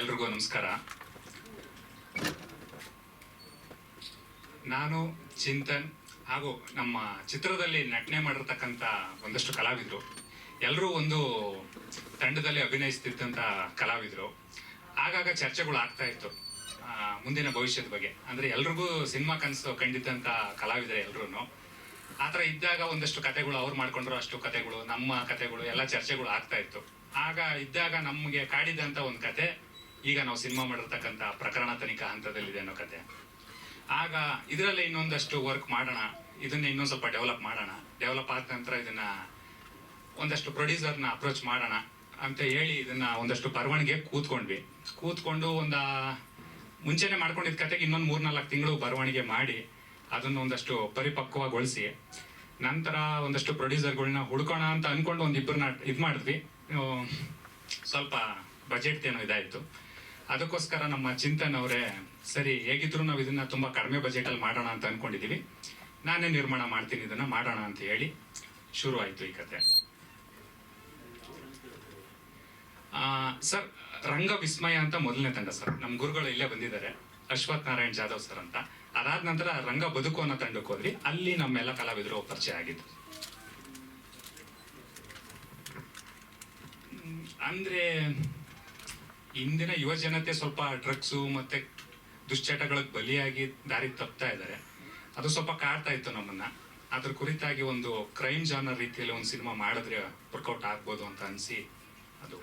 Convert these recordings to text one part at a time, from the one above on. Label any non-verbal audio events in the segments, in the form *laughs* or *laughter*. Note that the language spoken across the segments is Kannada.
ಎಲ್ರಿಗೂ ನಮಸ್ಕಾರ. ನಾನು ಚಿಂತನ್ ಹಾಗೂ ನಮ್ಮ ಚಿತ್ರದಲ್ಲಿ ನಟನೆ ಮಾಡಿರ್ತಕ್ಕಂಥ ಒಂದಷ್ಟು ಕಲಾವಿದರು. ಎಲ್ಲರೂ ಒಂದು ತಂಡದಲ್ಲಿ ಅಭಿನಯಿಸ್ತಿದ್ದಂಥ ಕಲಾವಿದರು. ಆಗಾಗ ಚರ್ಚೆಗಳು ಆಗ್ತಾ ಇತ್ತು ಮುಂದಿನ ಭವಿಷ್ಯದ ಬಗ್ಗೆ. ಅಂದ್ರೆ ಎಲ್ರಿಗೂ ಸಿನಿಮಾ ಕನಸು ಕಂಡಿದ್ದಂಥ ಕಲಾವಿದರು ಎಲ್ರೂ ಆ ಥರ ಇದ್ದಾಗ ಒಂದಷ್ಟು ಕತೆಗಳು ಅವ್ರು ಮಾಡ್ಕೊಂಡ್ರು, ಅಷ್ಟು ಕತೆಗಳು, ನಮ್ಮ ಕತೆಗಳು, ಎಲ್ಲ ಚರ್ಚೆಗಳು ಆಗ್ತಾ ಇತ್ತು. ಆಗ ಇದ್ದಾಗ ನಮಗೆ ಕಾಡಿದಂಥ ಒಂದು ಕತೆ ಈಗ ನಾವು ಸಿನಿಮಾ ಮಾಡಿರ್ತಕ್ಕಂಥ ಪ್ರಕರಣ ತನಿಖಾ ಹಂತದಲ್ಲಿದೆ ಅನ್ನೋ ಕತೆ. ಆಗ ಇದರಲ್ಲಿ ಇನ್ನೊಂದಷ್ಟು ವರ್ಕ್ ಮಾಡೋಣ, ಇದನ್ನ ಇನ್ನೊಂದು ಸ್ವಲ್ಪ ಡೆವಲಪ್ ಮಾಡೋಣ ಡೆವಲಪ್ ಆದ ನಂತರ ಇದನ್ನ ಒಂದಷ್ಟು ಪ್ರೊಡ್ಯೂಸರ್ನ ಅಪ್ರೋಚ್ ಮಾಡೋಣ ಅಂತ ಹೇಳಿ ಇದನ್ನ ಒಂದಷ್ಟು ಬರವಣಿಗೆ ಕೂತ್ಕೊಂಡ್ವಿ. ಕೂತ್ಕೊಂಡು ಒಂದು ಮುಂಚೆನೆ ಮಾಡ್ಕೊಂಡಿದ್ದ ಕತೆಗೆ ಇನ್ನೊಂದು ಮೂರ್ನಾಲ್ಕು ತಿಂಗಳು ಬರವಣಿಗೆ ಮಾಡಿ ಅದನ್ನ ಒಂದಷ್ಟು ಪರಿಪಕ್ವಗೊಳಿಸಿ, ನಂತರ ಒಂದಷ್ಟು ಪ್ರೊಡ್ಯೂಸರ್ಗಳನ್ನ ಹುಡ್ಕೋಣ ಅಂತ ಅಂದ್ಕೊಂಡು ಒಂದು ಇಬ್ಬರನ್ನ ಇದು ಮಾಡಿದ್ವಿ. ಸ್ವಲ್ಪ ಬಜೆಟ್ ಏನೋ ಇದಾಯಿತು. ಅದಕ್ಕೋಸ್ಕರ ನಮ್ಮ ಚಿಂತನ್ ಅವರೇ, ಸರಿ, ಹೇಗಿದ್ರು ನಾವು ಇದನ್ನ ತುಂಬಾ ಕಡಿಮೆ ಬಜೆಟ್ ಅಲ್ಲಿ ಮಾಡೋಣ ಅಂತ ಅನ್ಕೊಂಡಿದೀವಿ. ನಾನೇ ನಿರ್ಮಾಣ ಮಾಡ್ತೀನಿ ಇದನ್ನ, ಮಾಡೋಣ ಅಂತ ಹೇಳಿ ಶುರು ಆಯ್ತು ಈ ಕತೆ. ಸರ್, ರಂಗ ವಿಸ್ಮಯ ಅಂತ ಮೊದಲನೇ ತಂಡ ಸರ್. ನಮ್ಮ ಗುರುಗಳು ಇಲ್ಲೇ ಬಂದಿದ್ದಾರೆ, ಅಶ್ವಥ್ ನಾರಾಯಣ್ ಜಾಧವ್ ಸರ್ ಅಂತ. ಅದಾದ ನಂತರ ರಂಗ ಬದುಕು ಅನ್ನೋ ತಂಡಕ್ಕೆ ಹೋದ್ವಿ. ಅಲ್ಲಿ ನಮ್ಮೆಲ್ಲ ಕಲಾವಿದರು ಪರಿಚಯ ಆಗಿದ್ದು. ಅಂದ್ರೆ ಇಂದಿನ ಯುವ ಜನತೆ ಸ್ವಲ್ಪ ಡ್ರಗ್ಸು ಮತ್ತೆ ದುಶ್ಚಟಗಳಿಗೆ ಬಲಿಯಾಗಿ ದಾರಿ ತಪ್ತಾ ಇದ್ದಾರೆ. ಅದು ಸ್ವಲ್ಪ ಕಾಡ್ತಾ ಇತ್ತು ನಮ್ಮನ್ನ. ಅದ್ರ ಕುರಿತಾಗಿ ಒಂದು ಕ್ರೈಮ್ ಜಾನರ್ ರೀತಿಯಲ್ಲಿ ಒಂದು ಸಿನಿಮಾ ಮಾಡಿದ್ರೆ ವರ್ಕೌಟ್ ಆಗ್ಬೋದು ಅಂತ ಅನಿಸಿ ಅದು.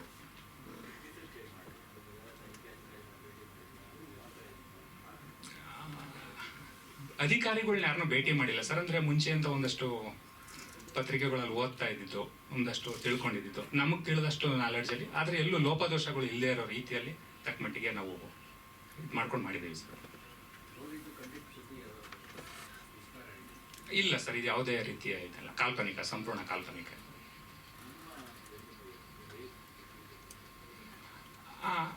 ಅಧಿಕಾರಿಗಳನ್ನ ಯಾರನ್ನೂ ಭೇಟಿ ಮಾಡಿಲ್ಲ. ಸರ್, ಅಂದ್ರೆ ಮುಂಚೆಯಿಂದ ಒಂದಷ್ಟು ಪತ್ರಿಕೆಗಳಲ್ಲಿ ಓದ್ತಾ ಇದ್ದಿದ್ದು, ಒಂದಷ್ಟು ತಿಳ್ಕೊಂಡಿದ್ದು ನಮಗೆ ತಿಳಿದಷ್ಟು ನಾಲೆಡ್ಜಲ್ಲಿ ಆದ್ರೆ ಎಲ್ಲೂ ಲೋಪದೋಷಗಳು ಇಲ್ಲದೆ ಇರೋ ರೀತಿಯಲ್ಲಿ ತಕ್ಕ ಮಟ್ಟಿಗೆ ನಾವು ಇದು ಮಾಡ್ಕೊಂಡು ಮಾಡಿದ್ದೀವಿ ಸರ್. ಇಲ್ಲ ಸರ್, ಇದು ಯಾವುದೇ ರೀತಿಯ ಇದಲ್ಲ. ಕಾಲ್ಪನಿಕ, ಸಂಪೂರ್ಣ ಕಾಲ್ಪನಿಕ.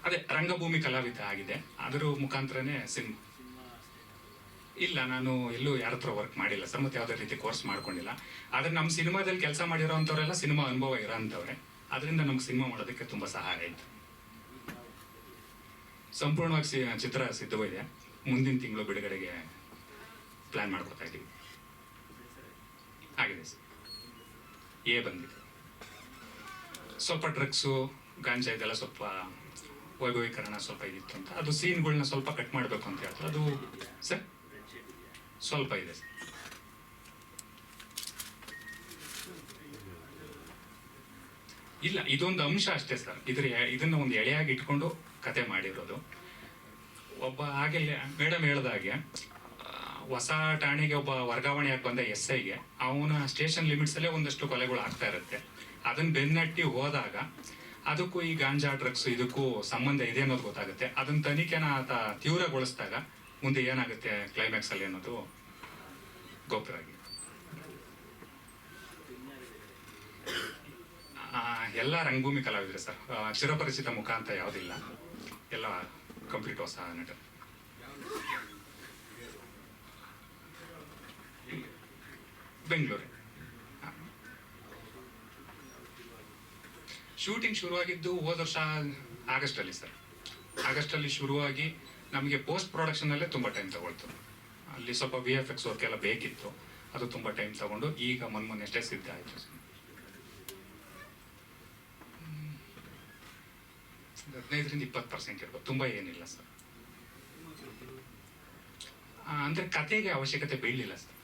ಅದೇ ರಂಗಭೂಮಿ ಕಲಾವಿದ ಆಗಿದೆ. ಅದರ ಮುಖಾಂತರನೇ ಸಿನಿಮಾ. ಇಲ್ಲ, ನಾನು ಎಲ್ಲೂ ಯಾರ ಹತ್ರ ವರ್ಕ್ ಮಾಡಿಲ್ಲ. ಸರ್ ಮತ್ತೆ ಯಾವುದೇ ರೀತಿ ಕೋರ್ಸ್ ಮಾಡ್ಕೊಂಡಿಲ್ಲ. ಆದ್ರೆ ನಮ್ಮ ಸಿನಿಮಾದಲ್ಲಿ ಕೆಲಸ ಮಾಡಿರೋ ಅಂಥವ್ರೆಲ್ಲ ಸಿನಿಮಾ ಅನುಭವ ಇರೋ ಅಂಥವ್ರೆ ಅದರಿಂದ ನಮ್ಗೆ ಸಿನಿಮಾ ಮಾಡೋದಕ್ಕೆ ತುಂಬಾ ಸಹಾಯ ಆಯ್ತು. ಸಂಪೂರ್ಣವಾಗಿ ಸಿ- ಚಿತ್ರ ಸಿದ್ಧವಿದೆ ಮುಂದಿನ ತಿಂಗಳು ಬಿಡುಗಡೆಗೆ ಪ್ಲಾನ್ ಮಾಡ್ಕೊತಾ ಇದ್ದೀವಿ. ಆಗಿದೆ ಸರ್. ಎ ಬಂದಿದೆ. ಸ್ವಲ್ಪ ಡ್ರಗ್ಸು ಗಾಂಜಾ ಇದೆಲ್ಲ ಸ್ವಲ್ಪ ವೈಭವೀಕರಣ ಸ್ವಲ್ಪ ಇದಿತ್ತು ಅಂತ ಅದು ಸೀನ್ಗಳನ್ನ ಸ್ವಲ್ಪ ಕಟ್ ಮಾಡಬೇಕು ಅಂತ ಹೇಳ್ತಾರೆ. ಅದು, ಸರ್? ಸ್ವಲ್ಪ ಇದೆ. ಇಲ್ಲ, ಇದೊಂದು ಅಂಶ ಅಷ್ಟೇ ಸರ್. ಇದ್ರ ಇದನ್ನ ಒಂದು ಎಳೆಯಾಗಿ ಇಟ್ಕೊಂಡು ಕತೆ ಮಾಡಿರೋದು. ಒಬ್ಬ ಹಾಗೆ ಮೇಡಮ್ ಹಾಗೆ ಹೊಸ ಠಾಣೆಗೆ ಒಬ್ಬ ವರ್ಗಾವಣೆಯಾಗಿ ಬಂದ ಎಸ್ ಐಗೆ ಅವನ ಸ್ಟೇಷನ್ ಲಿಮಿಟ್ಸ್ ಅಲ್ಲೇ ಒಂದಷ್ಟು ಕೊಲೆಗಳು ಆಗ್ತಾ ಇರುತ್ತೆ. ಅದನ್ನ ಬೆನ್ನಟ್ಟಿ ಹೋದಾಗ, ಅದಕ್ಕೂ ಈ ಗಾಂಜಾ ಡ್ರಗ್ಸ್ ಇದಕ್ಕೂ ಸಂಬಂಧ ಇದೆ ಅನ್ನೋದು ಗೊತ್ತಾಗುತ್ತೆ. ಅದನ್ನ ತನಿಖೆನ ಆತ ತೀವ್ರಗೊಳಿಸಿದಾಗ ಮುಂದೆ ಏನಾಗುತ್ತೆ ಕ್ಲೈಮ್ಯಾಕ್ಸ್ ಅಲ್ಲಿ ಅನ್ನೋದು ಗೋಪ್ಯವಾಗಿ ಎಲ್ಲ ರಂಗಭೂಮಿ ಕಲಾವಿದ್ರೆ ಸರ್ ಚಿರಪರಿಚಿತ ಮುಖ ಅಂತ ಯಾವುದಿಲ್ಲ. ಎಲ್ಲ ಕಂಪ್ಲೀಟ್ ಹೊಸ ನಟರು. ಬೆಂಗಳೂರು. ಶೂಟಿಂಗ್ ಶುರುವಾಗಿದ್ದು ಹೋದ ವರ್ಷ ಆಗಸ್ಟ್ ಅಲ್ಲಿ ಸರ್. ಆಗಸ್ಟ್ ಅಲ್ಲಿ ಶುರುವಾಗಿ ನಮಗೆ ಪೋಸ್ಟ್ ಪ್ರೊಡಕ್ಷನ್ ತುಂಬ ಟೈಮ್ ತಗೊಳ್ತು. ಅಲ್ಲಿ ಸ್ವಲ್ಪ ವಿ ಎಫ್ ಎಕ್ಸ್ ವರ್ಕ್ ಎಲ್ಲ ಬೇಕಿತ್ತು, ಅದು ತುಂಬಾ ಟೈಮ್ ತಗೊಂಡು ಈಗ ಮೊನ್ನೆ ಅಷ್ಟೇ ಸಿದ್ಧ ಆಯಿತು. ಹದಿನೈದರಿಂದ ಇಪ್ಪತ್ತು ಪರ್ಸೆಂಟ್ ಇರ್ಬೋದು. ತುಂಬಾ ಏನಿಲ್ಲ ಸರ್. ಅಂದರೆ ಅಂದ್ರೆ ಕತೆಗೆ ಅವಶ್ಯಕತೆ ಬೀಳಲಿಲ್ಲ ಸರ್.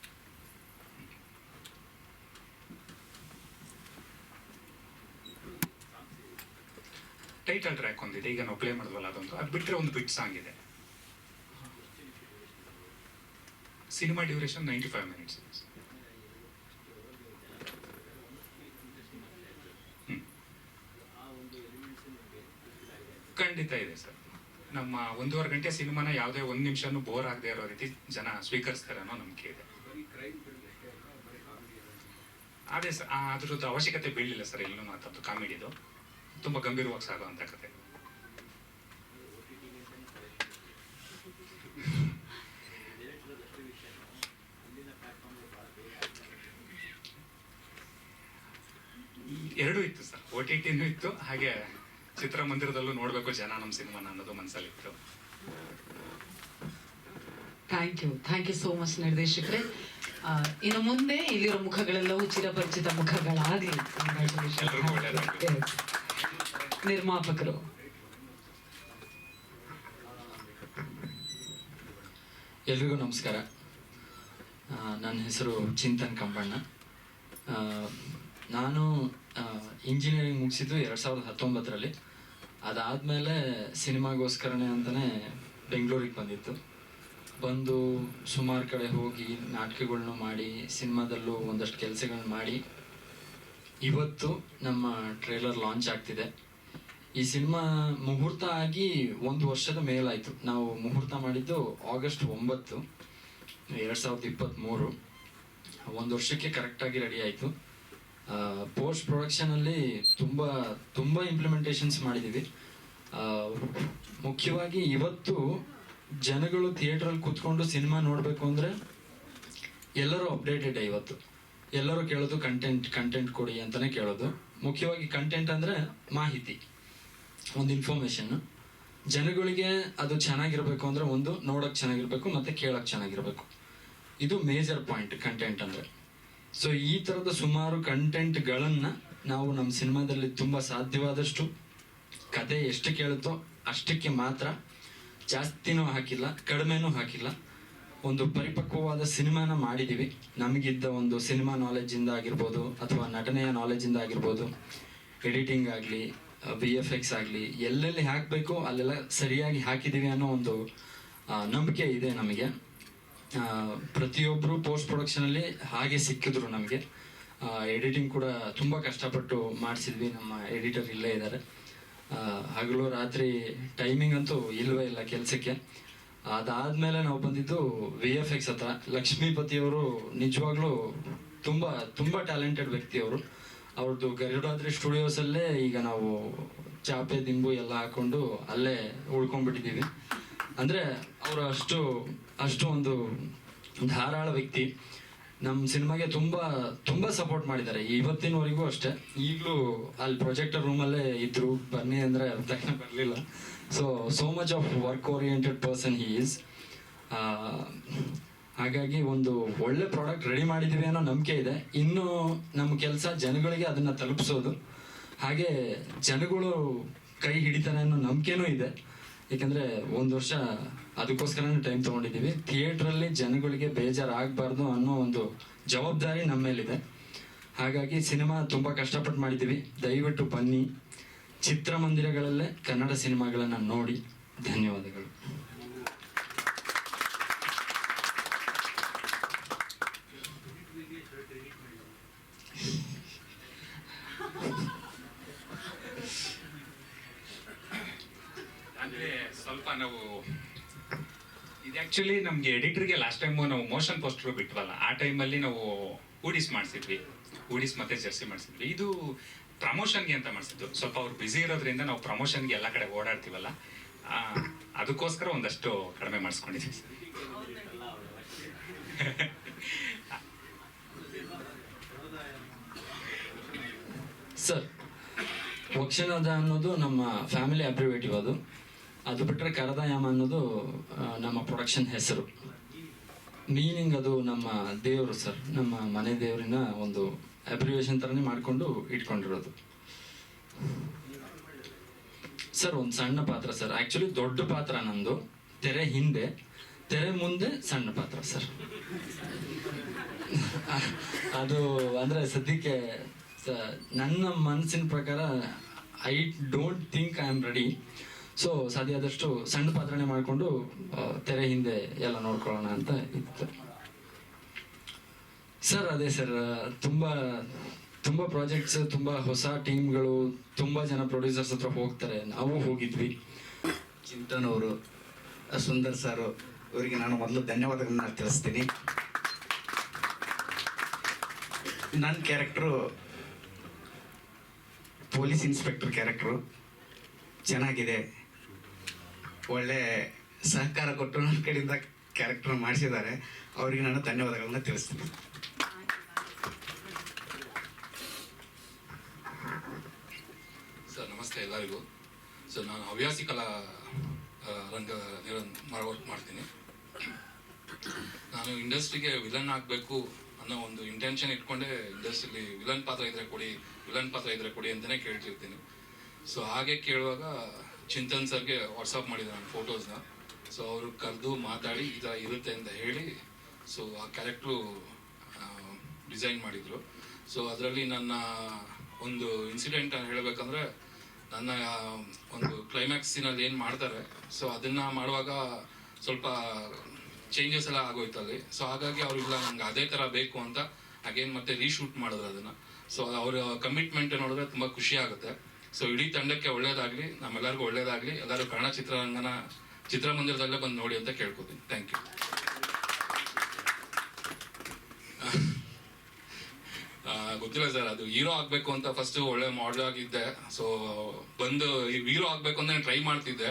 ಟೈಟಲ್ ಟ್ರ್ಯಾಕ್ ಒಂದಿದೆ. ಈಗ ನಾವು ಪ್ಲೇ ಮಾಡಿದ್ವಲ್ಲ ಅದೊಂದು. ಅದು ಬಿಟ್ಟರೆ ಒಂದು ಬಿಟ್ ಸಾಂಗ್ ಇದೆ. Cinema duration ninety five minutes ಖಂಡಿತ ಇದೆ ಸರ್. ನಮ್ಮ ಒಂದೂವರೆ ಗಂಟೆ ಸಿನಿಮಾನ ಯಾವುದೇ ಒಂದು ನಿಮಿಷನೂ ಬೋರ್ ಆಗದೆ ಇರೋ ರೀತಿ ಜನ ಸ್ವೀಕರಿಸ್ತಾರೆ ಅನ್ನೋ ನಂಬಿಕೆ ಇದೆ. ಅದೇ ಸರ್ ಅದ್ರದ್ದು ಅವಶ್ಯಕತೆ ಬೀಳಲಿಲ್ಲ ಸರ್ ಎಲ್ಲೂ ಮಾತಾಡ್ತು ಕಾಮಿಡಿದು. ತುಂಬ ಗಂಭೀರವಾಗಿ ಸಾಗುವಂಥ ಕತೆ. ಎರಡೂ ಇತ್ತು ಸರ್. ಓ ಟಿ ಟಿನೂ ಇತ್ತು. ಹಾಗೆ ಚಿತ್ರಮಂದಿರದಲ್ಲೂ ನೋಡಬೇಕು ಜನ ನಮ್ಮ ಸಿನಿಮಾನ ಅನ್ನೋದು ಮನಸ್ಸಲ್ಲಿತ್ತು thank you. Thank you so much ನಿರ್ದೇಶಕರೇ. ಇನ್ನು ಮುಂದೆ ಇಲ್ಲಿರೋ ಮುಖಗಳೆಲ್ಲವೂ ಚಿರಪರಿಚಿತ ಮುಖಗಳಾಗಲಿ. ನಿರ್ಮಾಪಕರು. ಎಲ್ರಿಗೂ ನಮಸ್ಕಾರ. ನನ್ನ ಹೆಸರು ಚಿಂತನ್ ಕಂಬಣ್ಣ. ನಾನು ಇಂಜಿನಿಯರಿಂಗ್ ಮುಗಿಸಿದ್ದು ಎರಡು ಸಾವಿರದ ಹತ್ತೊಂಬತ್ತರಲ್ಲಿ. ಅದಾದಮೇಲೆ ಸಿನಿಮಾಗೋಸ್ಕರನೇ ಅಂತಲೇ ಬೆಂಗಳೂರಿಗೆ ಬಂದಿತ್ತು. ಬಂದು ಸುಮಾರು ಕಡೆ ಹೋಗಿ ನಾಟಕಗಳನ್ನು ಮಾಡಿ, ಸಿನಿಮಾದಲ್ಲೂ ಒಂದಷ್ಟು ಕೆಲಸಗಳನ್ನ ಮಾಡಿ. ಇವತ್ತು ನಮ್ಮ ಟ್ರೇಲರ್ ಲಾಂಚ್ ಆಗ್ತಿದೆ. ಈ ಸಿನಿಮಾ ಮುಹೂರ್ತ ಆಗಿ ಒಂದು ವರ್ಷದ ಮೇಲಾಯಿತು. ನಾವು ಮುಹೂರ್ತ ಮಾಡಿದ್ದು ಆಗಸ್ಟ್ ಒಂಬತ್ತು, ಎರಡು ಸಾವಿರದ ಇಪ್ಪತ್ತ್ಮೂರು ಒಂದು ವರ್ಷಕ್ಕೆ ಕರೆಕ್ಟಾಗಿ ರೆಡಿ ಆಯಿತು. ಪೋಸ್ಟ್ ಪ್ರೊಡಕ್ಷನಲ್ಲಿ ತುಂಬ ತುಂಬ ಇಂಪ್ಲಿಮೆಂಟೇಷನ್ಸ್ ಮಾಡಿದ್ದೀವಿ ಮುಖ್ಯವಾಗಿ ಇವತ್ತು ಜನಗಳು ಥಿಯೇಟ್ರಲ್ಲಿ ಕೂತ್ಕೊಂಡು ಸಿನಿಮಾ ನೋಡಬೇಕು ಅಂದರೆ ಎಲ್ಲರೂ ಅಪ್ಡೇಟೆಡ್ ಇವತ್ತು. ಎಲ್ಲರೂ ಕೇಳೋದು ಕಂಟೆಂಟ್ ಕಂಟೆಂಟ್ ಕೊಡಿ ಅಂತಲೇ ಕೇಳೋದು. ಮುಖ್ಯವಾಗಿ ಕಂಟೆಂಟ್ ಅಂದರೆ ಮಾಹಿತಿ, ಒಂದು ಇನ್ಫಾರ್ಮೇಷನ್ ಜನಗಳಿಗೆ ಅದು ಚೆನ್ನಾಗಿರ್ಬೇಕು ಅಂದ್ರೆ ಒಂದು ನೋಡೋಕೆ ಚೆನ್ನಾಗಿರಬೇಕು ಮತ್ತೆ ಕೇಳೋಕ್ಕೆ ಚೆನ್ನಾಗಿರಬೇಕು. ಇದು ಮೇಜರ್ ಪಾಯಿಂಟ್ ಕಂಟೆಂಟ್ ಅಂದ್ರೆ. ಸೊ ಈ ತರದ ಸುಮಾರು ಕಂಟೆಂಟ್ಗಳನ್ನು ನಾವು ನಮ್ಮ ಸಿನಿಮಾದಲ್ಲಿ ತುಂಬಾ ಸಾಧ್ಯವಾದಷ್ಟು ಕತೆ ಎಷ್ಟು ಕೇಳುತ್ತೋ ಅಷ್ಟಕ್ಕೆ ಮಾತ್ರ ಜಾಸ್ತಿನೂ ಹಾಕಿಲ್ಲ, ಕಡಿಮೆನೂ ಹಾಕಿಲ್ಲ. ಒಂದು ಪರಿಪಕ್ವವಾದ ಸಿನಿಮಾನ ಮಾಡಿದ್ದೀವಿ. ನಮಗಿದ್ದ ಒಂದು ಸಿನಿಮಾ ನಾಲೆಜಿಂದ ಆಗಿರ್ಬೋದು ಅಥವಾ ನಟನೆಯ ನಾಲೆಜಿಂದ ಆಗಿರ್ಬೋದು. ಎಡಿಟಿಂಗ್ ಆಗಲಿ ವಿ ಎಫ್ ಎಕ್ಸ್ ಆಗಲಿ, ಎಲ್ಲೆಲ್ಲಿ ಹಾಕಬೇಕು ಅಲ್ಲೆಲ್ಲ ಸರಿಯಾಗಿ ಹಾಕಿದ್ದೀವಿ ಅನ್ನೋ ಒಂದು ನಂಬಿಕೆ ಇದೆ ನಮಗೆ. ಪ್ರತಿಯೊಬ್ಬರು ಪೋಸ್ಟ್ ಪ್ರೊಡಕ್ಷನಲ್ಲಿ ಹಾಗೆ ಸಿಕ್ಕಿದ್ರು ನಮಗೆ. ಎಡಿಟಿಂಗ್ ಕೂಡ ತುಂಬ ಕಷ್ಟಪಟ್ಟು ಮಾಡಿಸಿದ್ವಿ. ನಮ್ಮ ಎಡಿಟರ್ ಇಲ್ಲೇ ಇದ್ದಾರೆ ಹಗಲು ರಾತ್ರಿ ಟೈಮಿಂಗ್ ಅಂತೂ ಇಲ್ಲವೇ ಇಲ್ಲ ಕೆಲಸಕ್ಕೆ. ಅದಾದ್ಮೇಲೆ ನಾವು ಬಂದಿದ್ದು ವಿ ಎಫ್ ಎಕ್ಸ್ ಹತ್ರ. ಲಕ್ಷ್ಮೀಪತಿಯವರು ನಿಜವಾಗ್ಲೂ ತುಂಬ ತುಂಬ ಟ್ಯಾಲೆಂಟೆಡ್ ವ್ಯಕ್ತಿ ಅವರು ಅವ್ರದ್ದು ಗರುಡಾದ್ರಿ ಸ್ಟುಡಿಯೋಸಲ್ಲೇ ಈಗ ನಾವು ಚಾಪೆ, ದಿಂಬು ಎಲ್ಲ ಹಾಕೊಂಡು ಅಲ್ಲೇ ಉಳ್ಕೊಂಡ್ಬಿಟ್ಟಿದ್ದೀವಿ. ಅಂದರೆ ಅವರು ಅಷ್ಟು ಅಷ್ಟು ಒಂದು ಧಾರಾಳ ವ್ಯಕ್ತಿ. ನಮ್ಮ ಸಿನಿಮಾಗೆ ತುಂಬ ತುಂಬ ಸಪೋರ್ಟ್ ಮಾಡಿದ್ದಾರೆ. ಇವತ್ತಿನವರೆಗೂ ಅಷ್ಟೇ. ಈಗಲೂ ಅಲ್ಲಿ ಪ್ರೊಜೆಕ್ಟರ್ ರೂಮಲ್ಲೇ ಇದ್ದರು ಬನ್ನಿ ಅಂದರೆ ತಕ್ಷಣ ಬರಲಿಲ್ಲ. So so much of work oriented person he is ಹಾಗಾಗಿ ಒಂದು ಒಳ್ಳೆ ಪ್ರಾಡಕ್ಟ್ ರೆಡಿ ಮಾಡಿದ್ದೀವಿ ಅನ್ನೋ ನಂಬಿಕೆ ಇದೆ. ಇನ್ನು ನಮ್ಮ ಕೆಲಸ ಜನಗಳಿಗೆ ಅದನ್ನು ತಲುಪಿಸೋದು. ಹಾಗೆ ಜನಗಳು ಕೈ ಹಿಡಿತಾರೆ ಅನ್ನೋ ನಂಬಿಕೆನೂ ಇದೆ. ಯಾಕಂದ್ರೆ ಒಂದು ವರ್ಷ ಅದಕ್ಕೋಸ್ಕರನೇ ಟೈಮ್ ತಗೊಂಡಿದ್ದೀವಿ. ಥಿಯೇಟ್ರಲ್ಲಿ ಜನಗಳಿಗೆ ಬೇಜಾರಾಗಬಾರ್ದು ಅನ್ನೋ ಒಂದು ಜವಾಬ್ದಾರಿ ನಮ್ಮ ಮೇಲಿದೆ. ಹಾಗಾಗಿ ಸಿನಿಮಾ ತುಂಬ ಕಷ್ಟಪಟ್ಟು ಮಾಡಿದ್ದೀವಿ. ದಯವಿಟ್ಟು ಬನ್ನಿ. ಚಿತ್ರಮಂದಿರಗಳಲ್ಲೇ ಕನ್ನಡ ಸಿನಿಮಾಗಳನ್ನು ನೋಡಿ. ಧನ್ಯವಾದಗಳು ಅಂದ್ರೆ ನಾವು ಇದು ಆ್ಯಕ್ಚುಲಿ ನಮಗೆ ಎಡಿಟರ್ಗೆ ಲಾಸ್ಟ್ ಟೈಮು ನಾವು ಮೋಷನ್ ಪೋಸ್ಟರ್ ಬಿಟ್ವಲ್ಲ, ಆ ಟೈಮಲ್ಲಿ ನಾವು ಊಡಿಸ್ ಮಾಡಿಸಿದ್ವಿ. ಊಡಿಸ್ ಮತ್ತೆ ಜರ್ಸಿ ಮಾಡಿಸಿದ್ವಿ. ಇದು ಪ್ರಮೋಷನ್ಗೆ ಅಂತ ಮಾಡಿಸಿದ್ದು. ಸ್ವಲ್ಪ ಅವ್ರು ಬ್ಯುಸಿ ಇರೋದ್ರಿಂದ ನಾವು ಪ್ರಮೋಷನ್ಗೆ ಎಲ್ಲ ಕಡೆ ಓಡಾಡ್ತೀವಲ್ಲ ಅದಕ್ಕೋಸ್ಕರ ಒಂದಷ್ಟು ಕಡಿಮೆ ಮಾಡಿಸ್ಕೊಂಡಿದ್ವಿ ಸರ್ ಸರ್ ವಕ್ಷಣದ ಅನ್ನೋದು ನಮ್ಮ ಫ್ಯಾಮಿಲಿ ಅಬ್ರಿವೇಟಿವ್ ಅದು. ಅದು ಬಿಟ್ಟರೆ ಕರದಾಯಾಮ ಅನ್ನೋದು ನಮ್ಮ ಪ್ರೊಡಕ್ಷನ್ ಹೆಸರು. ಮೀನಿಂಗ್ ಅದು ನಮ್ಮ ದೇವರು ಸರ್ ನಮ್ಮ ಮನೆ ದೇವರಿನ ಒಂದು ಅಬ್ರಿವೇಷನ್ ಥರನೇ ಮಾಡಿಕೊಂಡು ಇಟ್ಕೊಂಡಿರೋದು. ಸರ್ ಒಂದು ಸಣ್ಣ ಪಾತ್ರ ಸರ್ ಆ್ಯಕ್ಚುಲಿ ದೊಡ್ಡ ಪಾತ್ರ ನಂದು, ತೆರೆ ಹಿಂದೆ, ತೆರೆ ಮುಂದೆ ಸಣ್ಣ ಪಾತ್ರ ಸರ್ ಅದು ಅಂದ್ರೆ ಸದ್ಯಕ್ಕೆ ನನ್ನ ಮನಸ್ಸಿನ ಪ್ರಕಾರ I don't think I am ready so ಸಾಧ್ಯ ಆದಷ್ಟು ಸಣ್ಣ ಪಾತ್ರನೆ ಮಾಡಿಕೊಂಡು ತೆರೆ ಹಿಂದೆ ಎಲ್ಲ ನೋಡ್ಕೊಳ್ಳೋಣ ಅಂತ ಇತ್ತು. ಸರ್ ಅದೇ ಸರ್ ತುಂಬ ತುಂಬ ಪ್ರಾಜೆಕ್ಟ್ಸ್ ತುಂಬ ಹೊಸ ಟೀಮ್ಗಳು ತುಂಬ ಜನ ಪ್ರೊಡ್ಯೂಸರ್ಸ್ ಹತ್ರ ಹೋಗ್ತಾರೆ. ನಾವು ಹೋಗಿದ್ವಿ. ಚಿಂತನ್ ಅವರು, ಸುಂದರ್ ಸರ್ ಇವರಿಗೆ ನಾನು ಮೊದಲು ಧನ್ಯವಾದಗಳನ್ನ ತಿಳಿಸ್ತೀನಿ. ನನ್ನ ಕ್ಯಾರೆಕ್ಟ್ರು ಪೊಲೀಸ್ ಇನ್ಸ್ಪೆಕ್ಟರ್ ಕ್ಯಾರೆಕ್ಟ್ರು ಚೆನ್ನಾಗಿದೆ. ಒಳ್ಳೆ ಸಹಕಾರ ಕೊಟ್ಟು ನನ್ನ ಕಡೆಯಿಂದ ಕ್ಯಾರೆಕ್ಟರ್ ಮಾಡಿಸಿದ್ದಾರೆ. ಅವರಿಗೆ ನಾನು ಧನ್ಯವಾದಗಳನ್ನ ತಿಳಿಸ್ತೀನಿ. ಸರ್, ನಮಸ್ತೆ ಎಲ್ಲರಿಗೂ. ಸೊ ನಾನು ಹವ್ಯಾಸಿ ಕಲಾ ರಂಗ ವರ್ಕ್ ಮಾಡ್ತೀನಿ. ನಾನು ಇಂಡಸ್ಟ್ರಿಗೆ ವಿಲನ್ ಆಗಬೇಕು ಅನ್ನೋ ಒಂದು ಇಂಟೆನ್ಷನ್ ಇಟ್ಕೊಂಡೆ ಇಂಡಸ್ಟ್ರಿಲಿ ವಿಲನ್ ಪಾತ್ರ ಇದ್ರೆ ಕೊಡಿ, ವಿಲನ್ ಪಾತ್ರ ಇದ್ರೆ ಕೊಡಿ ಅಂತಲೇ ಕೇಳ್ತಿರ್ತೀನಿ. ಸೊ ಹಾಗೆ ಕೇಳುವಾಗ ಚಿಂತನ್ ಸರ್ಗೆ ವಾಟ್ಸಪ್ ಮಾಡಿದೆ ನಾನು ಫೋಟೋಸ್ನ ಸೊ ಅವರು ಕರೆದು ಮಾತಾಡಿ, ಈ ಥರ ಇರುತ್ತೆ ಅಂತ ಹೇಳಿ ಸೊ ಆ ಕ್ಯಾರೆಕ್ಟ್ರು ಡಿಸೈನ್ ಮಾಡಿದರು. ಸೊ ಅದರಲ್ಲಿ ನನ್ನ ಒಂದು ಇನ್ಸಿಡೆಂಟ್ ಹೇಳಬೇಕಂದ್ರೆ, ನನ್ನ ಒಂದು ಕ್ಲೈಮ್ಯಾಕ್ಸ್ ಸೀನಲ್ಲಿ ಏನು ಮಾಡ್ತಾರೆ ಸೊ ಅದನ್ನು ಮಾಡುವಾಗ ಸ್ವಲ್ಪ ಚೇಂಜಸ್ ಎಲ್ಲ ಆಗೋಯ್ತು ಅಲ್ಲಿ. ಸೊ ಹಾಗಾಗಿ ಅವ್ರಿಗೆಲ್ಲ ನಂಗೆ ಅದೇ ಥರ ಬೇಕು ಅಂತ ಅಗೇನ್ ಮತ್ತೆ ರೀಶೂಟ್ ಮಾಡಿದ್ರು ಅದನ್ನು. ಸೊ ಅವರ ಕಮಿಟ್ಮೆಂಟ್ ನೋಡಿದ್ರೆ ತುಂಬ ಖುಷಿ ಆಗುತ್ತೆ. ಸೊ ಇಡೀ ತಂಡಕ್ಕೆ ಒಳ್ಳೇದಾಗಲಿ, ನಮ್ಮೆಲ್ಲರಿಗೂ ಒಳ್ಳೇದಾಗಲಿ. ಎಲ್ಲರೂ ಕನ್ನಡ ಚಿತ್ರರಂಗನ ಚಿತ್ರಮಂದಿರದಲ್ಲೇ ಬಂದು ನೋಡಿ ಅಂತ ಕೇಳ್ಕೊತೀನಿ. ಥ್ಯಾಂಕ್ ಯು *laughs* ಗೊತ್ತಿಲ್ಲ ಸರ್, ಅದು ಹೀರೋ ಆಗ್ಬೇಕು ಅಂತ ಫಸ್ಟ್ ಒಳ್ಳೆ ಮಾಡಲ್ ಆಗಿದ್ದೆ. ಸೊ ಬಂದು ಹೀರೋ ಆಗ್ಬೇಕು ಅಂತ ಟ್ರೈ ಮಾಡ್ತಿದ್ದೆ.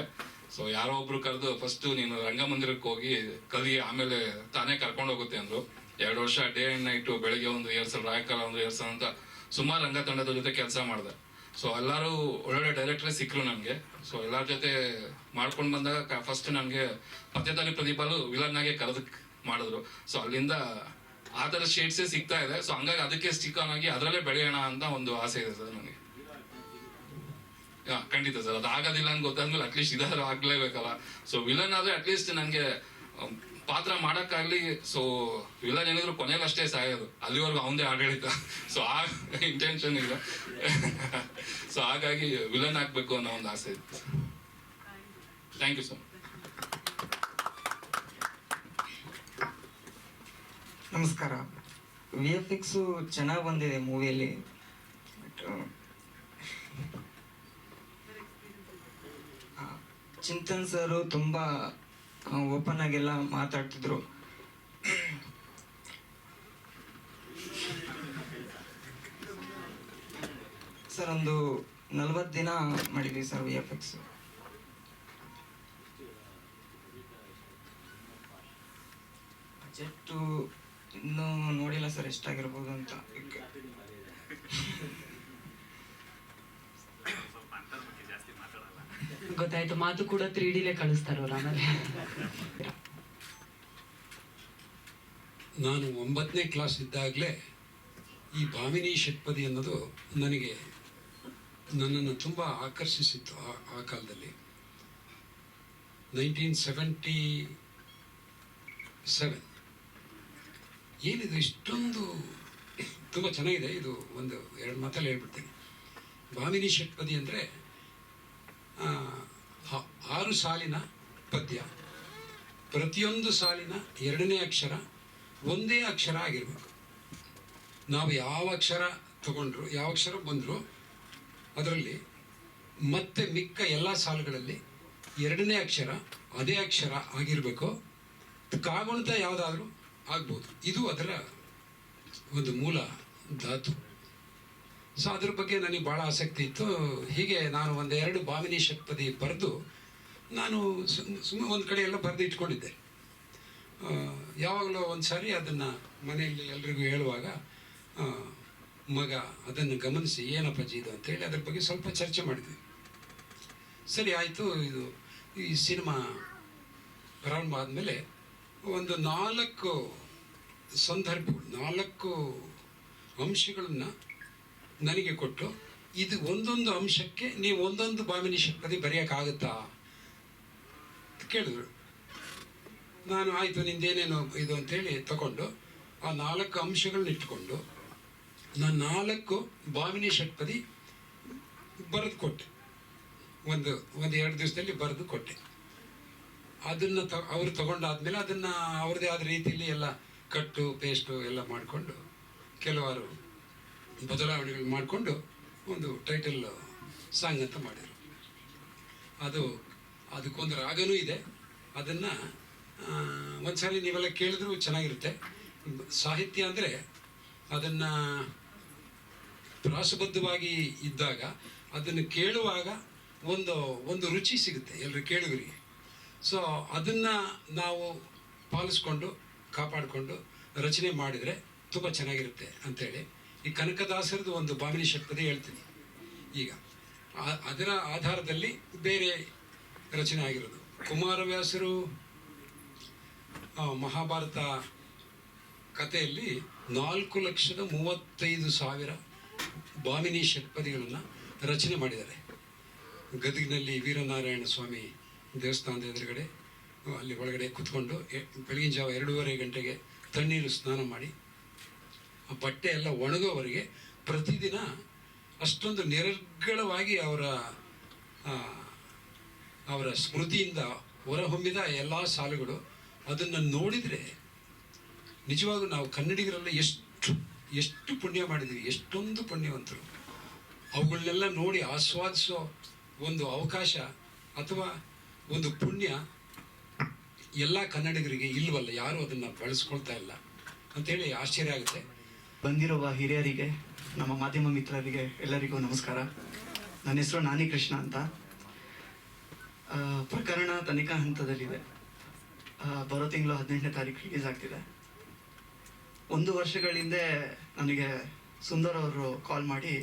ಸೊ ಯಾರೋ ಒಬ್ರು ಕರೆದು ಫಸ್ಟ್ ನೀನು ರಂಗಮಂದಿರಕ್ಕೆ ಹೋಗಿ ಕಲಿ, ಆಮೇಲೆ ತಾನೇ ಕರ್ಕೊಂಡು ಹೋಗುತ್ತೆ ಅಂದ್ರು. ಎರಡು ವರ್ಷ ಡೇ ಅಂಡ್ ನೈಟು ಬೆಳಿಗ್ಗೆ ಒಂದು ಎರಡು ರಾಯಕಾಲ ಒಂದು ಎರಡು ಅಂತ ಸುಮಾರು ರಂಗ ತಂಡದ ಜೊತೆ ಕೆಲಸ ಮಾಡಿದೆ. ಸೊ ಎಲ್ಲರೂ ಒಳ್ಳೊಳ್ಳೆ ಡೈರೆಕ್ಟ್ರೇ ಸಿಕ್ಕರು ನನಗೆ ಸೊ ಎಲ್ಲರ ಜೊತೆ ಮಾಡ್ಕೊಂಡು ಬಂದಾಗ ಫಸ್ಟ್ ನನಗೆ ಪ್ರದೀಪಲು ವಿಲನ್ ಆಗಿ ಕರೆದು ಮಾಡಿದ್ರು. ಸೊ ಅಲ್ಲಿಂದ ಆ ಥರ ಶೇಡ್ಸೇ ಸಿಗ್ತಾ ಇದೆ. ಸೊ ಹಂಗಾಗಿ ಅದಕ್ಕೆ ಸ್ಟಿಕ್ ಆನ್ ಆಗಿ ಅದರಲ್ಲೇ ಬೆಳೆಯೋಣ ಅಂತ ಒಂದು ಆಸೆ ಇದೆ ಸರ್ ನನಗೆ ಹಾಂ, ಖಂಡಿತ ಸರ್. ಅದು ಆಗೋದಿಲ್ಲ ಅಂತ ಗೊತ್ತಾದ್ಮೇಲೆ ಅಟ್ಲೀಸ್ಟ್ ಇದಾದ್ರೂ ಆಗಲೇಬೇಕಲ್ಲ. ಸೊ ವಿಲನ್ ಆದ್ರೆ ಅಟ್ಲೀಸ್ಟ್ ನನಗೆ ಪಾತ್ರ ಮಾಡಕ್ಕಾಗ್ಲಿ ಸೊ ವಿಲನ್ ಏನಿದ್ರು ಕೊನೆಯಲ್ಲಿ ಅಷ್ಟೇ ಸಾಯೋದು. ಅಲ್ಲಿವರೆಗೂ ಅವಂದೇ ಆಡಳಿತ. ಸೊ ಆ ಇಂಟೆನ್ಷನ್ ಇಲ್ಲ. ಸೊ ಹಾಗಾಗಿ ವಿಲನ್ ಆಗ್ಬೇಕು ಅನ್ನೋ ಒಂದು ಆಸೆ ಇತ್ತು. ಥ್ಯಾಂಕ್ ಯು ಸರ್ ನಮಸ್ಕಾರ. ವಿ ಎಫ್ ಎಕ್ಸು ಚೆನ್ನಾಗಿ ಬಂದಿದೆ ಮೂವಿಯಲ್ಲಿ. ಬಟ್ ಚಿಂತನ್ ಸರ್ ತುಂಬ ಓಪನ್ ಆಗೆಲ್ಲ ಮಾತಾಡ್ತಿದ್ರು. ಸರ್, ಒಂದು ನಲ್ವತ್ತು ದಿನ ಮಾಡಿದ್ವಿ sir V F X budget ಇನ್ನೂ ನೋಡಿಲ್ಲ ಸರ್, ಎಷ್ಟಾಗಿರ್ಬೋದು ಅಂತ. ಗೊತ್ತಾಯ್ತು, ಮಾತು ಕೂಡ ತ್ರೀ ಡಿಲೇ ಕಳಿಸ್ತಾರಲ್ಲ ಆಮೇಲೆ ನಾನು ಒಂಬತ್ತನೇ ಕ್ಲಾಸ್ ಇದ್ದಾಗಲೇ ಈ ಭಾವಿನಿ ಷಟ್ಪದಿ ಅನ್ನೋದು ನನಗೆ ನನ್ನನ್ನು ತುಂಬ ಆಕರ್ಷಿಸಿತ್ತು ಆ ಆ ಕಾಲದಲ್ಲಿ. Nineteen seventy seven. ಏನಿದು, ಇಷ್ಟೊಂದು ತುಂಬ ಚೆನ್ನಾಗಿದೆ, ಇದು ಒಂದು ಎರಡು ಮಾತಲ್ಲಿ ಹೇಳ್ಬಿಡ್ತೀನಿ. ಭಾವಿನಿ ಷಟ್ಪದಿ ಅಂದರೆ ಆರು ಸಾಲಿನ ಪದ್ಯ. ಪ್ರತಿಯೊಂದು ಸಾಲಿನ ಎರಡನೇ ಅಕ್ಷರ ಒಂದೇ ಅಕ್ಷರ ಆಗಿರಬೇಕು. ನಾವು ಯಾವ ಅಕ್ಷರ ತಗೊಂಡ್ರು, ಯಾವ ಅಕ್ಷರ ಬಂದರೂ ಅದರಲ್ಲಿ ಮತ್ತೆ ಮಿಕ್ಕ ಎಲ್ಲ ಸಾಲುಗಳಲ್ಲಿ ಎರಡನೇ ಅಕ್ಷರ ಅದೇ ಅಕ್ಷರ ಆಗಿರಬೇಕು. ಕಾಗುಣಿತ ಯಾವುದಾದ್ರೂ ಆಗ್ಬೋದು. ಇದು ಅದರ ಒಂದು ಮೂಲ ಧಾತು. ಸೊ ಅದ್ರ ಬಗ್ಗೆ ನನಗೆ ಭಾಳ ಆಸಕ್ತಿ ಇತ್ತು. ಹೀಗೆ ನಾನು ಒಂದೆರಡು ಭಾವಿನಿ ಷಟ್ಪದಿ ಬರೆದು ನಾನು ಸುಮ್ಮನೆ ಒಂದು ಕಡೆ ಎಲ್ಲ ಬರೆದು ಇಟ್ಕೊಂಡಿದ್ದೆ. ಯಾವಾಗಲೂ ಒಂದು ಸಾರಿ ಅದನ್ನು ಮನೆಯಲ್ಲಿ ಎಲ್ರಿಗೂ ಹೇಳುವಾಗ ಮಗ ಅದನ್ನು ಗಮನಿಸಿ ಏನಪ್ಪಾಜಿ ಇದು? ಅಂತೇಳಿ ಅದ್ರ ಬಗ್ಗೆ ಸ್ವಲ್ಪ ಚರ್ಚೆ ಮಾಡಿದ್ವಿ. ಸರಿ, ಆಯಿತು. ಇದು ಈ ಸಿನಿಮಾ ಪ್ರಾರಂಭ ಆದಮೇಲೆ ಒಂದು ನಾಲ್ಕು ಸಂದರ್ಭಗಳು, ನಾಲ್ಕು ಅಂಶಗಳನ್ನು ನನಗೆ ಕೊಟ್ಟು, ಇದು ಒಂದೊಂದು ಅಂಶಕ್ಕೆ ನೀವು ಒಂದೊಂದು ಬಾಮಿನಿ ಶಕ್ತಿ ಬರೆಯೋಕ್ಕಾಗುತ್ತಾ? ಕೇಳಿದ್ರು. ನಾನು ಆಯಿತು, ನಿಂದೇನೇನು ಇದು ಅಂತೇಳಿ ತಗೊಂಡು ಆ ನಾಲ್ಕು ಅಂಶಗಳನ್ನ ಇಟ್ಕೊಂಡು ನಾನು ನಾಲ್ಕು ಬಾಮಿನಿ ಷಟ್ಪದಿ ಬರೆದು ಕೊಟ್ಟೆ. ಒಂದು ಒಂದು ಎರಡು ದಿವಸದಲ್ಲಿ ಬರೆದು ಕೊಟ್ಟೆ. ಅದನ್ನು ತ, ಅವರು ತಗೊಂಡಾದ್ಮೇಲೆ ಅದನ್ನು ಅವ್ರದ್ದೇ ಆದ ರೀತಿಯಲ್ಲಿ ಎಲ್ಲ ಕಟ್ಟು, ಪೇಸ್ಟು ಎಲ್ಲ ಮಾಡಿಕೊಂಡು, ಕೆಲವಾರು ಬದಲಾವಣೆಗಳು ಮಾಡಿಕೊಂಡು ಒಂದು ಟೈಟಲ್ ಸಾಂಗ್ ಅಂತ ಮಾಡಿದರು. ಅದು, ಅದಕ್ಕೊಂದು ರಾಗನೂ ಇದೆ. ಅದನ್ನು ಒಂದ್ಸಾರಿ ನೀವೆಲ್ಲ ಕೇಳಿದ್ರು ಚೆನ್ನಾಗಿರುತ್ತೆ. ಸಾಹಿತ್ಯ ಅಂದರೆ ಅದನ್ನು ಪ್ರಾಸಬದ್ಧವಾಗಿ ಇದ್ದಾಗ ಅದನ್ನು ಕೇಳುವಾಗ ಒಂದು ಒಂದು ರುಚಿ ಸಿಗುತ್ತೆ ಎಲ್ಲರೂ ಕೇಳುಗರಿಗೆ. ಸೊ ಅದನ್ನು ನಾವು ಪಾಲಿಸ್ಕೊಂಡು, ಕಾಪಾಡಿಕೊಂಡು ರಚನೆ ಮಾಡಿದರೆ ತುಂಬ ಚೆನ್ನಾಗಿರುತ್ತೆ ಅಂತೇಳಿ. ಈ ಕನಕದಾಸರದ್ದು ಒಂದು ಭಾವನೆ ಷಟ್ಪದಿ ಹೇಳ್ತೀನಿ. ಈಗ ಅದರ ಆಧಾರದಲ್ಲಿ ಬೇರೆ ರಚನೆ ಆಗಿರೋದು. ಕುಮಾರವ್ಯಾಸರು ಮಹಾಭಾರತ ಕಥೆಯಲ್ಲಿ ನಾಲ್ಕು ಲಕ್ಷದ ಮೂವತ್ತೈದು ಸಾವಿರ ಭಾಮಿನಿ ಷಟ್ಪದಿಗಳನ್ನು ರಚನೆ ಮಾಡಿದ್ದಾರೆ. ಗದಗಿನಲ್ಲಿ ವೀರನಾರಾಯಣ ಸ್ವಾಮಿ ದೇವಸ್ಥಾನದ ಎದುರುಗಡೆ, ಅಲ್ಲಿ ಒಳಗಡೆ ಕೂತ್ಕೊಂಡು ಬೆಳಗಿನ ಜಾವ ಎರಡೂವರೆ ಗಂಟೆಗೆ ತಣ್ಣೀರು ಸ್ನಾನ ಮಾಡಿ ಆ ಬಟ್ಟೆ ಎಲ್ಲ ಒಣಗೋವರೆಗೆ ಪ್ರತಿದಿನ ಅಷ್ಟೊಂದು ನಿರರ್ಗಳವಾಗಿ ಅವರ ಅವರ ಸ್ಮೃತಿಯಿಂದ ಹೊರಹೊಮ್ಮಿದ ಎಲ್ಲ ಸಾಲುಗಳು ಅದನ್ನು ನೋಡಿದರೆ ನಿಜವಾಗೂ ನಾವು ಕನ್ನಡಿಗರೆಲ್ಲ ಎಷ್ಟು ಎಷ್ಟು ಪುಣ್ಯ ಮಾಡಿದ್ದೀವಿ, ಎಷ್ಟೊಂದು ಪುಣ್ಯವಂತರು. ಅವುಗಳನ್ನೆಲ್ಲ ನೋಡಿ ಆಸ್ವಾದಿಸೋ ಒಂದು ಅವಕಾಶ ಅಥವಾ ಒಂದು ಪುಣ್ಯ ಎಲ್ಲ ಕನ್ನಡಿಗರಿಗೆ ಇಲ್ವಲ್ಲ, ಯಾರೂ ಅದನ್ನು ಬಳಸ್ಕೊಳ್ತಾ ಇಲ್ಲ. ಅಂತೇಳಿ ಆಶ್ಚರ್ಯ ಆಗುತ್ತೆ. ಬಂದಿರುವ ಹಿರಿಯರಿಗೆ, ನಮ್ಮ ಮಾಧ್ಯಮ ಮಿತ್ರರಿಗೆ ಎಲ್ಲರಿಗೂ ನಮಸ್ಕಾರ. ನನ್ನ ಹೆಸರು ನಾನಿ ಕೃಷ್ಣ ಅಂತ. ಪ್ರಕರಣ ತನಿಖಾ ಹಂತದಲ್ಲಿದೆ. ಬರೋ ತಿಂಗಳು ಹದಿನೆಂಟನೇ ತಾರೀಕು ರಿಲೀಸ್ ಆಗ್ತಿದೆ. ಒಂದು ವರ್ಷಗಳ ಹಿಂದೆ ನನಗೆ ಸುಂದರ್ ಅವರು ಕಾಲ್ ಮಾಡಿ,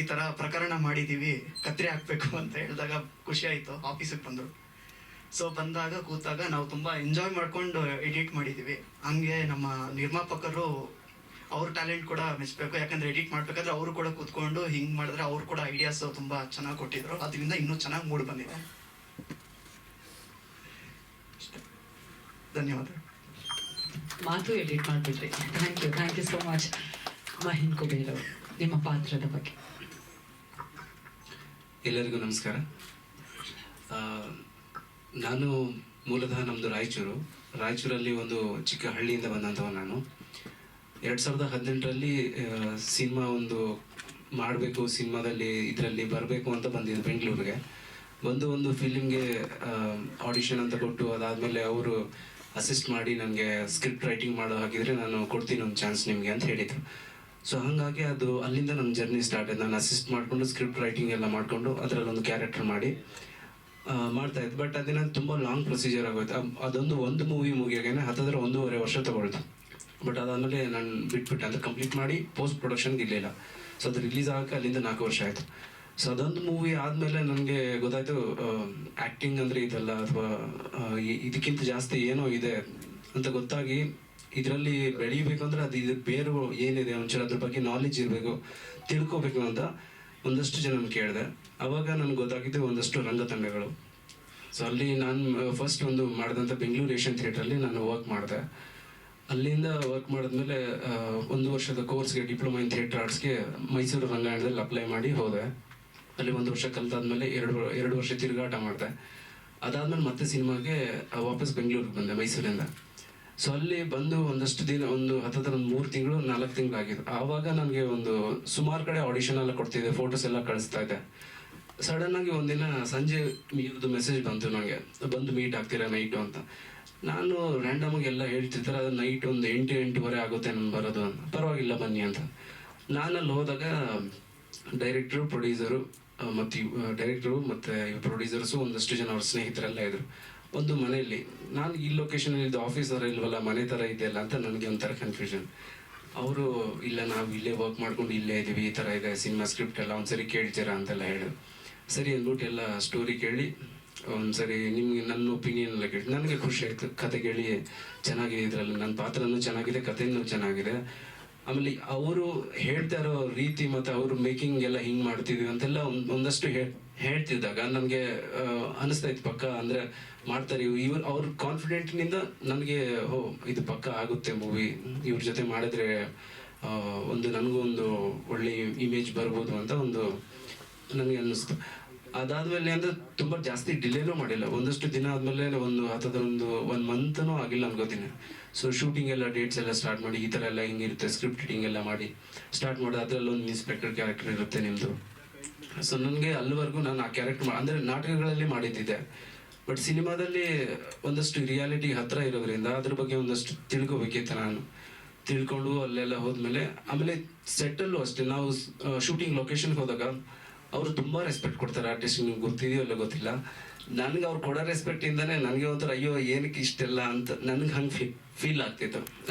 ಈ ಥರ ಪ್ರಕರಣ ಮಾಡಿದ್ದೀವಿ ಕತ್ರಿ ಹಾಕಬೇಕು ಅಂತ ಹೇಳಿದಾಗ ಖುಷಿ ಆಯಿತು, ಆಫೀಸಿಗೆ ಬಂದರು. ಸೊ ಬಂದಾಗ ಕೂತಾಗ ನಾವು ತುಂಬ ಎಂಜಾಯ್ ಮಾಡ್ಕೊಂಡು ಎಡಿಟ್ ಮಾಡಿದ್ದೀವಿ ಹಂಗೆ ನಮ್ಮ ನಿರ್ಮಾಪಕರು ಅವ್ರ ಟ್ಯಾಲೆಂಟ್ ಕೂಡ ಮೆಚ್ಚಬೇಕು ಯಾಕಂದ್ರೆ ಎಡಿಟ್ ಮಾಡ್ಬೇಕಾದ್ರೆ ಅವರು ಕೂಡ ಕೂತ್ಕೊಂಡು ಹಿಂಗ್ ಮಾಡಿದ್ರೆ ಅವ್ರು ಕೂಡ ಐಡಿಯಾಸ್ ತುಂಬಾ ಚೆನ್ನಾಗಿ ಕೊಟ್ಟಿದ್ರು. ಅದರಿಂದ ಇನ್ನೂ ಚೆನ್ನಾಗಿ ಮೂಡ್ ಬಂದಿದೆ. ಅಷ್ಟೇ. ಧನ್ಯವಾದ. ಮಾತು edit ಮಾಡಿಬಿಟ್ರಿ thank you thank you so much Mahin Kuber ಅವರು ನಿಮ್ಮ ಪಾತ್ರದ ಬಗ್ಗೆ. ಎಲ್ಲರಿಗೂ ನಮಸ್ಕಾರ. ನಾನು ಮೂಲತಃ ನಮ್ಮದು ರಾಯಚೂರು. ರಾಯಚೂರಲ್ಲಿ ಒಂದು ಚಿಕ್ಕ ಹಳ್ಳಿಯಿಂದ ಬಂದಂಥವ ನಾನು. ಎರಡು ಸಾವಿರದ ಹದಿನೆಂಟರಲ್ಲಿ ಸಿನಿಮಾ ಒಂದು ಮಾಡಬೇಕು, ಸಿನಿಮಾದಲ್ಲಿ ಇದರಲ್ಲಿ ಬರಬೇಕು ಅಂತ ಬಂದಿದ್ದು ಬೆಂಗಳೂರಿಗೆ. ಬಂದು ಒಂದು ಫಿಲಿಮ್ಗೆ ಆಡಿಷನ್ ಅಂತ ಕೊಟ್ಟು ಅದಾದಮೇಲೆ ಅವರು ಅಸಿಸ್ಟ್ ಮಾಡಿ ನನಗೆ ಸ್ಕ್ರಿಪ್ಟ್ ರೈಟಿಂಗ್ ಮಾಡೋ ಹಾಗಿದ್ರೆ ನಾನು ಕೊಡ್ತೀನಿ ಒಂದು ಚಾನ್ಸ್ ನಿಮಗೆ ಅಂತ ಹೇಳಿದರು. ಸೊ ಹಾಗಾಗಿ ಅದು ಅಲ್ಲಿಂದ ನನ್ನ ಜರ್ನಿ ಸ್ಟಾರ್ಟ್ ಆಯ್ತು. ನಾನು ಅಸಿಸ್ಟ್ ಮಾಡಿಕೊಂಡು ಸ್ಕ್ರಿಪ್ಟ್ ರೈಟಿಂಗ್ ಎಲ್ಲ ಮಾಡಿಕೊಂಡು ಅದರಲ್ಲಿ ಒಂದು ಕ್ಯಾರೆಕ್ಟರ್ ಮಾಡಿ ಮಾಡ್ತಾ ಇದ್ದೆ. ಬಟ್ ಅದನ್ನು ತುಂಬ ಲಾಂಗ್ ಪ್ರೊಸೀಜರ್ ಆಗೋಯ್ತು. ಅದೊಂದು ಒಂದು ಮೂವಿ ಮುಗಿಯೋಗೇನೆ ಹತ್ತತ್ರ ಒಂದೂವರೆ ವರ್ಷ ತಗೊಳ್ತು. ಬಟ್ ಅದಾದಮೇಲೆ ನಾನು ಬಿಟ್ಬಿಟ್ಟೆ. ಅಂದರೆ ಕಂಪ್ಲೀಟ್ ಮಾಡಿ ಪೋಸ್ಟ್ ಪ್ರೊಡಕ್ಷನ್ಗೆ ಇರಲಿಲ್ಲ. ಸೊ ಅದು ರಿಲೀಸ್ ಆಗಕ್ಕೆ ಅಲ್ಲಿಂದ ನಾಲ್ಕು ವರ್ಷ ಆಯಿತು. ಸೊ ಅದೊಂದು ಮೂವಿ ಆದಮೇಲೆ ನನಗೆ ಗೊತ್ತಾಯಿತು ಆ್ಯಕ್ಟಿಂಗ್ ಅಂದರೆ ಇದೆಲ್ಲ ಅಥವಾ ಇದಕ್ಕಿಂತ ಜಾಸ್ತಿ ಏನೋ ಇದೆ ಅಂತ ಗೊತ್ತಾಗಿ ಇದರಲ್ಲಿ ಬೆಳಿಬೇಕು ಅಂದ್ರೆ ಅದು ಇದ್ರ ಬೇರೆ ಏನಿದೆ, ಒಂಚೂರು ಅದ್ರ ಬಗ್ಗೆ ನಾಲೆಜ್ ಇರಬೇಕು, ತಿಳ್ಕೊಬೇಕು ಅಂತ ಒಂದಷ್ಟು ಜನ ಕೇಳಿದೆ. ಅವಾಗ ನನಗೆ ಗೊತ್ತಾಗಿದ್ದು ಒಂದಷ್ಟು ರಂಗತಂಡಗಳು. ಸೊ ಅಲ್ಲಿ ನಾನು ಫಸ್ಟ್ ಒಂದು ಮಾಡಿದಂಥ ಬೆಂಗಳೂರು ಏಷ್ಯನ್ ಥಿಯೇಟ್ರಲ್ಲಿ ನಾನು ವರ್ಕ್ ಮಾಡಿದೆ. ಅಲ್ಲಿಂದ ವರ್ಕ್ ಮಾಡಿದ್ಮೇಲೆ ಒಂದು ವರ್ಷದ ಕೋರ್ಸ್ಗೆ ಡಿಪ್ಲೊಮಾ ಇನ್ ಥಿಯೇಟರ್ ಆರ್ಟ್ಸ್ಗೆ ಮೈಸೂರು ರಂಗಾಯಣದಲ್ಲಿ ಅಪ್ಲೈ ಮಾಡಿ ಹೋದೆ. ಅಲ್ಲಿ ಒಂದು ವರ್ಷ ಕಲ್ತಾದ್ಮೇಲೆ ಎರಡು ಎರಡು ವರ್ಷ ತಿರುಗಾಟ ಮಾಡಿದೆ. ಅದಾದ್ಮೇಲೆ ಮತ್ತೆ ಸಿನಿಮಾಗೆ ವಾಪಸ್ ಬೆಂಗಳೂರಿಗೆ ಬಂದೆ, ಮೈಸೂರಿಂದ. ಸೊ ಅಲ್ಲಿ ಬಂದು ಒಂದಷ್ಟು ದಿನ, ಒಂದು ಹತ್ತಿರ ಒಂದು ಮೂರು ತಿಂಗಳು, ನಾಲ್ಕು ತಿಂಗಳು ಆಗಿದೆ ಆವಾಗ ನನಗೆ ಒಂದು ಸುಮಾರು ಕಡೆ ಆಡಿಷನ್ ಎಲ್ಲ ಕೊಡ್ತಿದ್ದೆ ಫೋಟೋಸ್ ಎಲ್ಲ ಕಳಿಸ್ತಾ ಇದ್ದೆ. ಸಡನ್ ಆಗಿ ಒಂದಿನ ಸಂಜೆ ಇವ್ರದ್ದು ಮೆಸೇಜ್ ಬಂತು ನನಗೆ ಬಂದು ಮೀಟ್ ಆಗ್ತೀರಾ ನೈಟು ಅಂತ. ನಾನು ರ್ಯಾಂಡಮ್ ಆಗಿ ಎಲ್ಲ ಹೇಳ್ತಿರ್ತಾರೆ, ಅದು ನೈಟ್ ಒಂದು ಎಂಟು, ಎಂಟೂವರೆ ಆಗುತ್ತೆ ನಾನು ಬರೋದು ಅಂತ. ಪರವಾಗಿಲ್ಲ ಬನ್ನಿ ಅಂತ. ನಾನು ಅಲ್ಲಿ ಹೋದಾಗ ಡೈರೆಕ್ಟ್ರು ಪ್ರೊಡ್ಯೂಸರು ಮತ್ತು ಡೈರೆಕ್ಟ್ರು ಮತ್ತು ಪ್ರೊಡ್ಯೂಸರ್ಸು ಒಂದಷ್ಟು ಜನ ಅವ್ರ ಸ್ನೇಹಿತರೆಲ್ಲ ಇದ್ರು. ಒಂದು ಮನೆಯಲ್ಲಿ, ನಾನು ಈ ಲೊಕೇಶನ್ ಇದು ಆಫೀಸ್ ಥರ ಇಲ್ವಲ್ಲ, ಮನೆ ಥರ ಇದೆಯಲ್ಲ ಅಂತ ನನಗೆ ಒಂಥರ ಕನ್ಫ್ಯೂಷನ್ ಅವರು, ಇಲ್ಲ, ನಾವು ಇಲ್ಲೇ ವರ್ಕ್ ಮಾಡ್ಕೊಂಡು ಇಲ್ಲೇ ಇದ್ದೀವಿ ಈ ಥರ ಇದೆ, ಸಿನಿಮಾ ಸ್ಕ್ರಿಪ್ಟ್ ಎಲ್ಲ ಒಂದ್ಸರಿ ಕೇಳ್ತೀರಾ ಅಂತೆಲ್ಲ ಹೇಳಿದ್ರು. ಸರಿ ಅಂದ್ಬಿಟ್ಟು ಎಲ್ಲ ಸ್ಟೋರಿ ಕೇಳಿ ಒಂದ್ಸರಿ ನಿಮ್ಗೆ ನನ್ನ ಒಪಿನಿಯನ್ ಎಲ್ಲ ಕೇಳಿ. ನನಗೆ ಖುಷಿ ಆಯ್ತು. ಕತೆ ಕೇಳಿ ಚೆನ್ನಾಗಿದೆ ಇದರಲ್ಲಿ. ನನ್ನ ಪಾತ್ರನೂ ಚೆನ್ನಾಗಿದೆ, ಕಥೆನೂ ಚೆನ್ನಾಗಿದೆ. ಆಮೇಲೆ ಅವರು ಹೇಳ್ತಾ ಇರೋ ರೀತಿ ಮತ್ತು ಅವರು ಮೇಕಿಂಗ್ ಎಲ್ಲ ಹಿಂಗ್ ಮಾಡ್ತಿದ್ವಿ ಅಂತೆಲ್ಲ ಒಂದ್- ಒಂದಷ್ಟು ಹೇಳ್ತಿದ್ದಾಗ ನನಗೆ ಅನಿಸ್ತಾ ಇತ್ತು ಪಕ್ಕ ಅಂದ್ರೆ ಮಾಡ್ತಾರೆ ಇವ್ರು, ಅವ್ರ ಕಾನ್ಫಿಡೆಂಟ್ನಿಂದ ನನಗೆ, ಹೋ, ಇದು ಪಕ್ಕ ಆಗುತ್ತೆ ಮೂವಿ ಇವ್ರ ಜೊತೆ ಮಾಡಿದ್ರೆ ಒಂದು, ನನಗೂ ಒಂದು ಒಳ್ಳೆ ಇಮೇಜ್ ಬರ್ಬೋದು ಅಂತ ಒಂದು ನನಗೆ ಅನ್ನಿಸ್ತು ಅದಾದ್ಮೇಲೆ ಅಂದ್ರೆ ತುಂಬಾ ಜಾಸ್ತಿ ಡಿಲೇನೂ ಮಾಡಿಲ್ಲ. ಒಂದಷ್ಟು ದಿನ ಆದ್ಮೇಲೆ ಒಂದು ಹತ್ತದ ಒಂದು ಒನ್ ಮಂತ್ನೂ ಆಗಿಲ್ಲ ಅನ್ಕೋತೀನಿ ಸೊ ಶೂಟಿಂಗ್ ಎಲ್ಲ ಡೇಟ್ಸ್ ಎಲ್ಲ ಸ್ಟಾರ್ಟ್ ಮಾಡಿ, ಈ ತರ ಎಲ್ಲ ಹಿಂಗಿರುತ್ತೆ ಸ್ಕ್ರಿಪ್ಟ್ ರೀಡಿಂಗ್ ಎಲ್ಲ ಮಾಡಿ ಸ್ಟಾರ್ಟ್ ಮಾಡಿ ಅದ್ರಲ್ಲಿ ಒಂದು ಇನ್ಸ್ಪೆಕ್ಟರ್ ಕ್ಯಾರೆಕ್ಟರ್ ಇರುತ್ತೆ ನಿಮ್ದು. ಸೊ ನನಗೆ ಅಲ್ಲಿವರೆಗೂ ನಾನು ಆ ಕ್ಯಾರೆಕ್ಟರ್ ಅಂದ್ರೆ ನಾಟಕಗಳಲ್ಲಿ ಮಾಡಿದ್ದಿದ್ದೆ ಬಟ್ ಸಿನಿಮಾದಲ್ಲಿ ಒಂದಷ್ಟು ರಿಯಾಲಿಟಿ ಹತ್ರ ಇರೋದ್ರಿಂದ ಅದ್ರ ಬಗ್ಗೆ ಒಂದಷ್ಟು ತಿಳ್ಕೊಬೇಕಿತ್ತು ನಾನು. ತಿಳ್ಕೊಂಡು ಅಲ್ಲೆಲ್ಲ ಹೋದ್ಮೇಲೆ ಆಮೇಲೆ ಸೆಟ್ಟಲ್ಲೂ ಅಷ್ಟೇ. ನಾವು ಶೂಟಿಂಗ್ ಲೊಕೇಶನ್ಗೆ ಹೋದಾಗ ಅವರು ತುಂಬಾ ರೆಸ್ಪೆಕ್ಟ್ ಕೊಡ್ತಾರೆ ಆರ್ಟಿಸ್ಟ್ ನಿಮ್ಗೆ ಗೊತ್ತಿದೆಯೋ ಇಲ್ಲ ಗೊತ್ತಿಲ್ಲ. ನನಗೆ ಅವ್ರು ಕೊಡೋ ರೆಸ್ಪೆಕ್ಟ್ ಇಂದಾನೆ ನನಗೆ ಒಂಥರ, ಅಯ್ಯೋ, ಏನಕ್ಕೆ ಇಷ್ಟೆಲ್ಲ? ಅಂತ ನನಗೆ ಹಂಗೆ ಫೀಲ್ ಆಗ್ತಿತ್ತು.